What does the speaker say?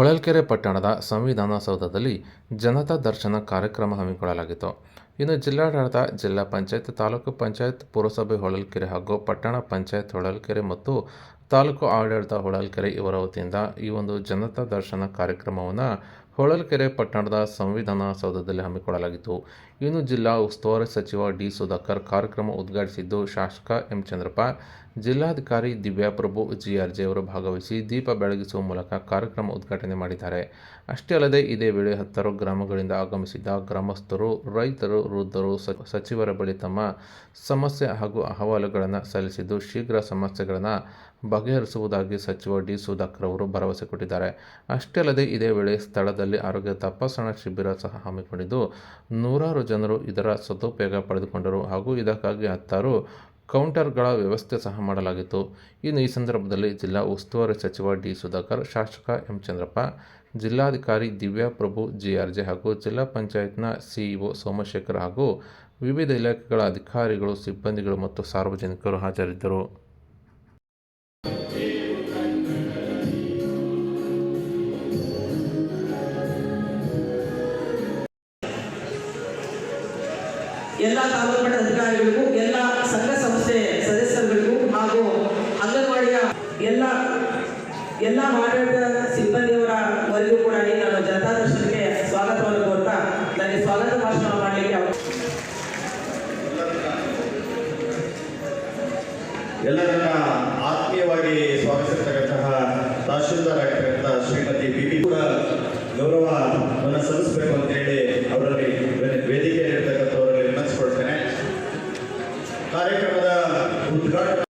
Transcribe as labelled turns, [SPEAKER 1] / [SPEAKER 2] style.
[SPEAKER 1] ಹೊಳಲ್ಕೆರೆ ಪಟ್ಟಣದ ಸಂವಿಧಾನ ಸೌಧದಲ್ಲಿ ಜನತಾ ದರ್ಶನ ಕಾರ್ಯಕ್ರಮ ಹಮ್ಮಿಕೊಳ್ಳಲಾಗಿತ್ತು. ಇನ್ನು ಜಿಲ್ಲಾಡಳಿತ, ಜಿಲ್ಲಾ ಪಂಚಾಯತ್, ತಾಲೂಕು ಪಂಚಾಯತ್, ಪುರಸಭೆ, ಹೊಳಲ್ಕೆರೆ ಹಾಗೂ ಪಟ್ಟಣ ಪಂಚಾಯತ್, ಹೊಳಲ್ಕೆರೆ ಮತ್ತು ತಾಲೂಕು ಆಡಳಿತ ಹೊಳಲ್ಕೆರೆ ಇವರ ವತಿಯಿಂದ ಈ ಒಂದು ಜನತಾ ದರ್ಶನ ಕಾರ್ಯಕ್ರಮವನ್ನು ಹೊಳಲ್ಕೆರೆ ಪಟ್ಟಣದ ಸಂವಿಧಾನ ಸೌಧದಲ್ಲಿ ಹಮ್ಮಿಕೊಳ್ಳಲಾಗಿತ್ತು. ಇನ್ನು ಜಿಲ್ಲಾ ಉಸ್ತುವಾರಿ ಸಚಿವ ಡಿ ಸುಧಾಕರ್ ಕಾರ್ಯಕ್ರಮ ಉದ್ಘಾಟಿಸಿದ್ದು ಶಾಸಕ ಎಂ ಚಂದ್ರಪ್ಪ, ಜಿಲ್ಲಾಧಿಕಾರಿ ದಿವ್ಯಾಪ್ರಭು ಜಿಆರ್ಜೆ ಅವರು ಭಾಗವಹಿಸಿ ದೀಪ ಬೆಳಗಿಸುವ ಮೂಲಕ ಕಾರ್ಯಕ್ರಮ ಉದ್ಘಾಟನೆ ಮಾಡಿದ್ದಾರೆ. ಅಷ್ಟೇ ಅಲ್ಲದೆ ಇದೇ ವೇಳೆ ಹತ್ತಾರು ಗ್ರಾಮಗಳಿಂದ ಆಗಮಿಸಿದ್ದ ಗ್ರಾಮಸ್ಥರು, ರೈತರು ವೃದ್ಧರು ಸಚಿವರ ಬಳಿ ತಮ್ಮ ಸಮಸ್ಯೆ ಹಾಗೂ ಅಹವಾಲುಗಳನ್ನು ಸಲ್ಲಿಸಿದ್ದು ಶೀಘ್ರ ಸಮಸ್ಯೆಗಳನ್ನು ಬಗೆಹರಿಸುವುದಾಗಿ ಸಚಿವ ಡಿ ಸುಧಾಕರ್ ಅವರು ಭರವಸೆ ಕೊಟ್ಟಿದ್ದಾರೆ. ಅಷ್ಟೇ ಅಲ್ಲದೆ ಇದೇ ವೇಳೆ ಸ್ಥಳದಲ್ಲಿ ಆರೋಗ್ಯ ತಪಾಸಣಾ ಶಿಬಿರ ಸಹ ಹಮ್ಮಿಕೊಂಡಿದ್ದು ನೂರಾರು ಜನರು ಇದರ ಸದುಪಯೋಗ ಪಡೆದುಕೊಂಡರು ಹಾಗೂ ಇದಕ್ಕಾಗಿ ಹತ್ತಾರು ಕೌಂಟರ್ಗಳ ವ್ಯವಸ್ಥೆ ಸಹ ಮಾಡಲಾಗಿತ್ತು. ಇನ್ನು ಈ ಸಂದರ್ಭದಲ್ಲಿ ಜಿಲ್ಲಾ ಉಸ್ತುವಾರಿ ಸಚಿವ ಡಿ ಸುಧಾಕರ್, ಶಾಸಕ ಎಂ ಚಂದ್ರಪ್ಪ, ಜಿಲ್ಲಾಧಿಕಾರಿ ದಿವ್ಯಾ ಪ್ರಭು, ಜಿಆರ್ಜೆ ಹಾಗೂ ಜಿಲ್ಲಾ ಪಂಚಾಯತ್ನ ಸಿಇಒ ಸೋಮಶೇಖರ್ ಹಾಗೂ ವಿವಿಧ ಇಲಾಖೆಗಳ ಅಧಿಕಾರಿಗಳು, ಸಿಬ್ಬಂದಿಗಳು ಮತ್ತು ಸಾರ್ವಜನಿಕರು ಹಾಜರಿದ್ದರು.
[SPEAKER 2] ಎಲ್ಲ ತಾಲೂಕು ಮಟ್ಟದ ಅಧಿಕಾರಿಗಳಿಗೂ ಎಲ್ಲ ಎಲ್ಲ ಎಲ್ಲ ಆಡಳಿತ ಸಿಬ್ಬಂದಿಯವರ ವರೆಗೂ ಕೂಡ ನಮ್ಮ ಜನತಾ ದರ್ಶನಕ್ಕೆ ಸ್ವಾಗತವನ್ನು ಕೋರ್ತಾ ನನಗೆ ಸ್ವಾಗತ ಭಾಷಣ ಮಾಡಲಿಕ್ಕೆ
[SPEAKER 3] ಎಲ್ಲರನ್ನ ಆತ್ಮೀಯವಾಗಿ ಸ್ವಾಗತಿಸತಕ್ಕಂತಹ ತಹಶೀಲ್ದಾರ್ ಆಗಿರ್ತಕ್ಕಂಥ ಶ್ರೀಮತಿ ಬಿಬಿ ಕೂಡ ಗೌರವ ನನ್ನ ಸಲ್ಲಿಸಬೇಕು ಅಂತ ಹೇಳಿ ಅವರಲ್ಲಿ ವೇದಿಕೆಯಲ್ಲಿ ಇರ್ತಕ್ಕಂಥವರಲ್ಲಿ ವಿನಂತಿಸ್ಕೊಳ್ತೇನೆ ಕಾರ್ಯಕ್ರಮದ ಉದ್ಘಾಟನೆ